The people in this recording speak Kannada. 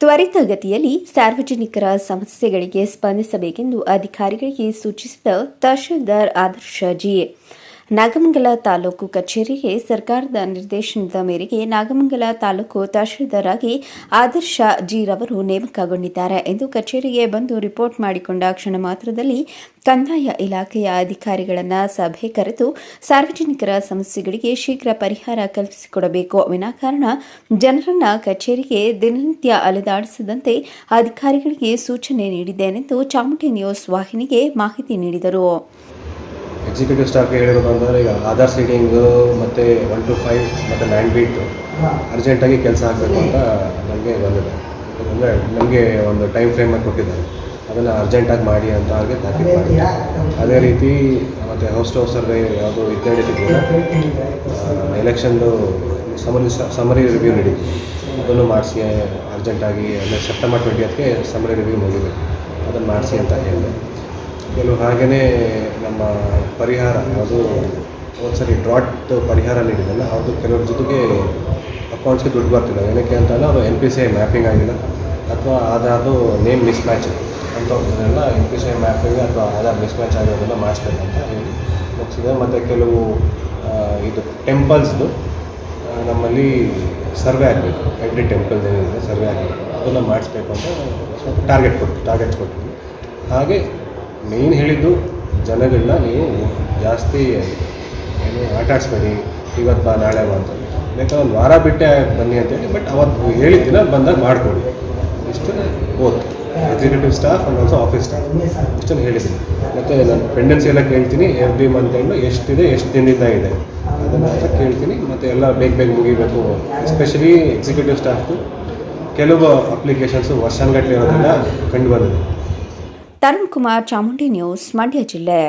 ತ್ವರಿತಗತಿಯಲ್ಲಿ ಸಾರ್ವಜನಿಕರ ಸಮಸ್ಯೆಗಳಿಗೆ ಸ್ಪಂದಿಸಬೇಕೆಂದು ಅಧಿಕಾರಿಗಳಿಗೆ ಸೂಚಿಸಿದ ತಹಶೀಲ್ದಾರ್ ಆದರ್ಶ ಜಿ. ನಾಗಮಂಗಲ ತಾಲೂಕು ಕಚೇರಿಗೆ ಸರ್ಕಾರದ ನಿರ್ದೇಶನದ ಮೇರೆಗೆ ನಾಗಮಂಗಲ ತಾಲೂಕು ತಹಶೀಲ್ದಾರ್ ಆಗಿ ಆದರ್ಶ ಜಿರವರು ನೇಮಕಗೊಂಡಿದ್ದಾರೆ ಎಂದು ಕಚೇರಿಗೆ ಬಂದು ರಿಪೋರ್ಟ್ ಮಾಡಿಕೊಂಡ ಕ್ಷಣ ಮಾತ್ರದಲ್ಲಿ ಕಂದಾಯ ಇಲಾಖೆಯ ಅಧಿಕಾರಿಗಳನ್ನು ಸಭೆ ಕರೆದು ಸಾರ್ವಜನಿಕರ ಸಮಸ್ಯೆಗಳಿಗೆ ಶೀಘ್ರ ಪರಿಹಾರ ಕಲ್ಪಿಸಿಕೊಡಬೇಕು. ವಿನಾಕಾರಣ ಜನರನ್ನ ಕಚೇರಿಗೆ ದಿನನಿತ್ಯ ಅಲೆದಾಡಿಸದಂತೆ ಅಧಿಕಾರಿಗಳಿಗೆ ಸೂಚನೆ ನೀಡಿದ್ದೇನೆಂದು ಚಾಮುಂಡಿ ನ್ಯೂಸ್ ವಾಹಿನಿಗೆ ಮಾಹಿತಿ ನೀಡಿದರು. ಎಕ್ಸಿಕ್ಯೂಟಿವ್ ಸ್ಟಾಫ್ಗೆ ಹೇಳಿರೋದು ಅಂದರೆ ಈಗ ಆಧಾರ್ ಸೀಡಿಂಗು ಮತ್ತು ಒನ್ ಟು ಫೈವ್ ಮತ್ತು ನೈನ್ ಬೀಟು ಅರ್ಜೆಂಟಾಗಿ ಕೆಲಸ ಆಗಬೇಕು ಅಂತ ನನಗೆ ಬಂದಿದೆ. ಅಂದರೆ ನಮಗೆ ಒಂದು ಟೈಮ್ ಫ್ರೇಮಲ್ಲಿ ಕೊಟ್ಟಿದ್ದಾರೆ. ಅದನ್ನು ಅರ್ಜೆಂಟಾಗಿ ಮಾಡಿ ಅಂತ ಅವ್ರಿಗೆ ತಾಕೀತು ಮಾಡಿ ಅದೇ ರೀತಿ ಮತ್ತು ಹೌಸ್ ಟು ಸರ್ವೆ ಯಾವುದು ಇದು ನಡೀತಿದ್ದಿಲ್ಲ ಎಲೆಕ್ಷನ್ದು ಸಮರಿ ಸಮರಿ ರಿವ್ಯೂ ನಡೀತು ಅದನ್ನು ಮಾಡಿಸಿ ಅರ್ಜೆಂಟಾಗಿ ಅಂದರೆ ಸೆಪ್ಟೆಂಬರ್ ಟ್ವೆಂಟಿಯತ್ಗೆ ಸಮರಿ ರಿವ್ಯೂ ಮುಗಿಬೇಕು. ಅದನ್ನು ಮಾಡಿಸಿ ಅಂತ ಹೇಳಿದೆ. ಕೆಲವು ಹಾಗೆಯೇ ನಮ್ಮ ಪರಿಹಾರ, ಅದು ಒಂದ್ಸರಿ ಡ್ರಾಟ್ ಪರಿಹಾರ ನೀಡಿದಲ್ಲ, ಅದು ಕೆಲವ್ರ ಜೊತೆಗೆ ಅಕೌಂಟ್ಸ್ಗೆ ದುಡ್ಡು ಬರ್ತಿಲ್ಲ. ಏನಕ್ಕೆ ಅಂತಂದರೆ ಅದು N P C I mapping ಆಗಿಲ್ಲ, ಅಥವಾ ಆಧಾರ್ದು name miss match ಅಂಥವ್ರನ್ನೆಲ್ಲ N P C I mapping ಅಥವಾ ಆಧಾರ್ ಮಿಸ್ ಮ್ಯಾಚ್ ಆಗಿರೋದನ್ನು ಮಾಡಿಸ್ಬೇಕಂತ ಹೇಳಿ ಮುಗಿಸಿದೆ. ಮತ್ತು ಕೆಲವು ಇದು ಟೆಂಪಲ್ಸ್ದು ನಮ್ಮಲ್ಲಿ ಸರ್ವೆ ಆಗಬೇಕು. ಎವ್ರಿ ಟೆಂಪಲ್ ಏನಿದೆ ಸರ್ವೆ ಆಗಬೇಕು. ಅದನ್ನು ಮಾಡಿಸ್ಬೇಕು ಅಂತ ಸ್ವಲ್ಪ ಟಾರ್ಗೆಟ್ ಕೊಟ್ಟು ಟಾರ್ಗೆಟ್ಸ್ ಕೊಟ್ಟಿದ್ವಿ ಹಾಗೆ ಮೇಯ್ನ್ ಹೇಳಿದ್ದು ಜನಗಳನ್ನ ನೀವು ಜಾಸ್ತಿ ಏನು ಆಟಾಡಿಸ್ಬೇಡಿ, ಇವತ್ತು ಬಾ, ನಾಳೆ ಬಾ ಅಂತ. ಬೇಕಾದ್ರೆ ಒಂದು ವಾರ ಬಿಟ್ಟೆ ಬನ್ನಿ ಅಂತೇಳಿ ಬಟ್ ಅವತ್ತು ಹೇಳಿದ ದಿನ ಬಂದಾಗ ಮಾಡಿಕೊಡಿ. ಇಷ್ಟು ಓದ್ executive staff and also office staff ಇಷ್ಟನ್ನು ಹೇಳಿದ್ದೀನಿ. ಮತ್ತು ನಾನು ಪೆಂಡೆನ್ಸಿ ಎಲ್ಲ ಕೇಳ್ತೀನಿ ಎವ್ರಿ ಮಂತ್ ಎಂಡು ಎಷ್ಟಿದೆ, ಎಷ್ಟು ದಿನದಿಂದ ಇದೆ. ಅದನ್ನು ಎಲ್ಲ ಕೇಳ್ತೀನಿ, ಮತ್ತು ಎಲ್ಲ ಬೇಗ ಬೇಗ ಮುಗಿಬೇಕು. ಎಸ್ಪೆಷಲಿ ಎಕ್ಸಿಕ್ಯೂಟಿವ್ ಸ್ಟಾಫ್ದು ಕೆಲವು ಅಪ್ಲಿಕೇಶನ್ಸು ವರ್ಷಾನ್ಗಟ್ಟಲೆ ಇರೋದೆಲ್ಲ ಕಂಡು ಬಂದಿದೆ. ತರುಣ್ ಕುಮಾರ್ ಚಾಮುಂಡಿ ನ್ಯೂಸ್ ಮಂಡ್ಯ ಜಿಲ್ಲೆ.